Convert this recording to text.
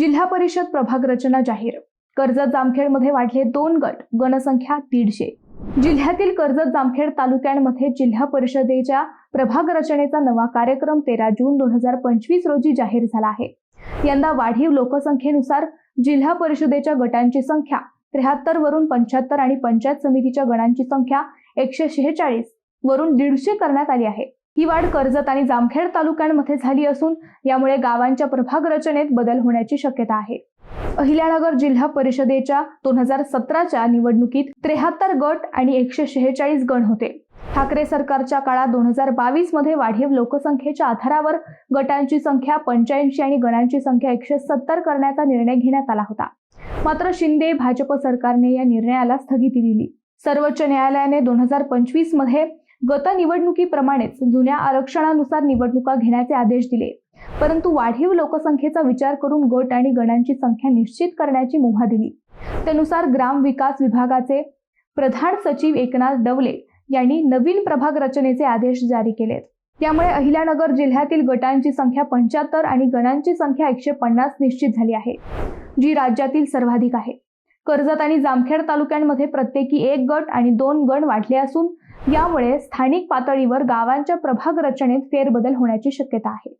जिल्हा परिषद प्रभाग रचना जाहीर. कर्जत जामखेडमध्ये वाढले दोन गट गणसंख्या दीडशे. जिल्ह्यातील कर्जत जामखेड तालुक्यांमध्ये जिल्हा परिषदेच्या प्रभाग रचनेचा नवा कार्यक्रम तेरा जून दोन हजार पंचवीस रोजी जाहीर झाला आहे. यंदा वाढीव लोकसंख्येनुसार जिल्हा परिषदेच्या गटांची संख्या त्र्याहत्तर वरून पंच्याहत्तर आणि पंचायत समितीच्या गणांची संख्या एकशे शेहेचाळीस वरून दीडशे करण्यात आली आहे. ही वाढ कर्जत आणि जामखेड तालुक्यांमध्ये झाली असून यामुळे गावांच्या प्रभाग रचनेत बदल होण्याची शक्यता आहे. अहिल्यानगर जिल्हा परिषदेच्या दोन हजार सतराच्या निवडणुकीत त्र्याहत्तर गट आणि एकशे शेहेचाळीस गण होते. ठाकरे सरकारच्या काळात दोन हजार बावीसमध्ये वाढीव लोकसंख्येच्या आधारावर गटांची संख्या पंच्याऐंशी आणि गणांची संख्या एकशे सत्तर करण्याचा निर्णय घेण्यात आला होता. मात्र शिंदे भाजप सरकारने या निर्णयाला स्थगिती दिली. सर्वोच्च न्यायालयाने दोन हजार पंचवीसमध्ये गत निवडणुकीप्रमाणेच जुन्या आरक्षणानुसार निवडणुका घेण्याचे आदेश दिले. परंतु वाढीव लोकसंख्येचा विचार करून गट आणि गणांची संख्या निश्चित करण्याची मुभा दिली. त्यानुसार ग्राम विकास विभागाचे प्रधान सचिव एकनाथ डवले यांनी नवीन प्रभाग रचनेचे आदेश जारी केलेत. त्यामुळे अहिल्यानगर जिल्ह्यातील गटांची संख्या पंच्याहत्तर आणि गणांची संख्या एकशे पन्नास निश्चित झाली आहे जी राज्यातील सर्वाधिक आहे. कर्जत आणि जामखेड तालुक्यांमध्ये प्रत्येकी एक गट आणि दोन गण वाढले असून यामुळे स्थानिक पातळीवर गावांच्या प्रभाग रचनेत फेरबदल होण्याची शक्यता आहे.